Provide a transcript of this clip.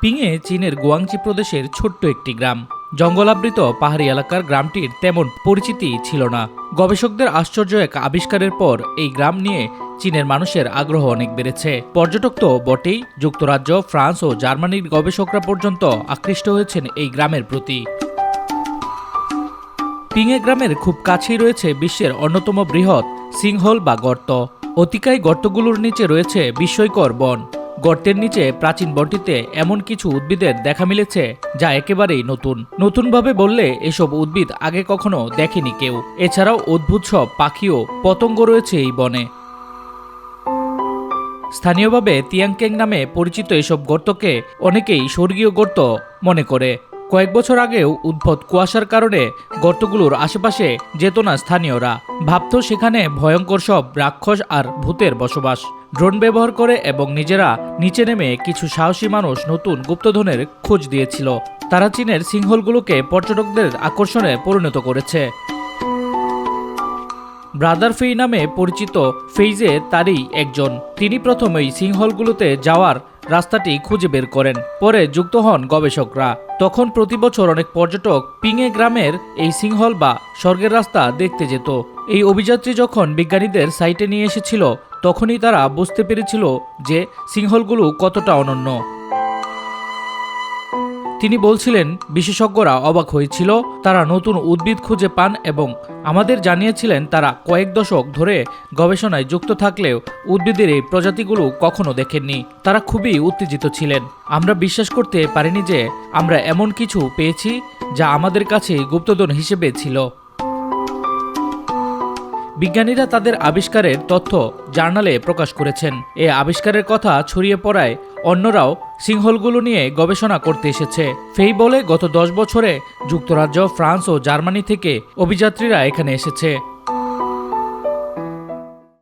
পিংয়ে চীনের গুয়াংচি প্রদেশের ছোট্ট একটি গ্রাম। জঙ্গলাবৃত পাহাড়ি এলাকার গ্রামটির তেমন পরিচিতি ছিল না। গবেষকদের আশ্চর্য এক আবিষ্কারের পর এই গ্রাম নিয়ে চীনের মানুষের আগ্রহ অনেক বেড়েছে। পর্যটক তো বটেই, যুক্তরাজ্য, ফ্রান্স ও জার্মানির গবেষকরা পর্যন্ত আকৃষ্ট হয়েছেন এই গ্রামের প্রতি। পিংয়ে গ্রামের খুব কাছেই রয়েছে বিশ্বের অন্যতম বৃহৎ সিংহল বা গর্ত। অতিকায় গর্তগুলোর নিচে রয়েছে বিস্ময়কর বন। গর্তের নিচে প্রাচীন বনটিতে এমন কিছু উদ্ভিদের দেখা মিলেছে, যা একেবারেই নতুন। নতুনভাবে বললে এসব উদ্ভিদ আগে কখনো দেখেনি কেউ। এছাড়াও অদ্ভুত সব পাখিও পতঙ্গ রয়েছে এই বনে। স্থানীয়ভাবে তিয়াংকেং নামে পরিচিত এসব গর্তকে অনেকেই স্বর্গীয় গর্ত মনে করে। কয়েক বছর আগেও উদ্ভট কুয়াশার কারণে গর্তগুলোর আশেপাশে যেত না স্থানীয়রা। ভাবত সেখানে ভয়ঙ্কর সব রাক্ষস আর ভূতের বসবাস। ড্রোন ব্যবহার করে এবং নিজেরা নিচে নেমে কিছু সাহসী মানুষ নতুন গুপ্তধনের খোঁজ দিয়েছিল। তারা চীনের সিংহলগুলোকে পর্যটকদের আকর্ষণে পরিণত করেছে। ব্রাদার ফেই নামে পরিচিত ফেইজে তারই একজন। তিনি প্রথম এই সিংহলগুলোতে যাওয়ার রাস্তাটি খুঁজে বের করেন, পরে যুক্ত হন গবেষকরা। তখন প্রতি বছর অনেক পর্যটক পিংয়ে গ্রামের এই সিংহল বা স্বর্গের রাস্তা দেখতে যেত। এই অভিযাত্রী যখন বিজ্ঞানীদের সাইটে নিয়ে এসেছিল, তখনই তারা বুঝতে পেরেছিল যে সিংহলগুলো কতটা অনন্য। তিনি বলছিলেন, বিশেষজ্ঞরা অবাক হয়েছিল, তারা নতুন উদ্ভিদ খুঁজে পান এবং আমাদের জানিয়েছিলেন তারা কয়েক দশক ধরে গবেষণায় যুক্ত থাকলেও উদ্ভিদের এই প্রজাতিগুলো কখনো দেখেননি। তারা খুবই উত্তেজিত ছিলেন। আমরা বিশ্বাস করতে পারিনি যে আমরা এমন কিছু পেয়েছি যা আমাদের কাছে গুপ্তধন হিসেবে ছিল। বিজ্ঞানীরা তাদের আবিষ্কারের তথ্য জার্নালে প্রকাশ করেছেন। এ আবিষ্কারের কথা ছড়িয়ে পড়ায় অন্যরাও সিংহলগুলো নিয়ে গবেষণা করতে এসেছে। ফেই বলে গত দশ বছরে যুক্তরাজ্য, ফ্রান্স ও জার্মানি থেকে অভিযাত্রীরা এখানে এসেছে।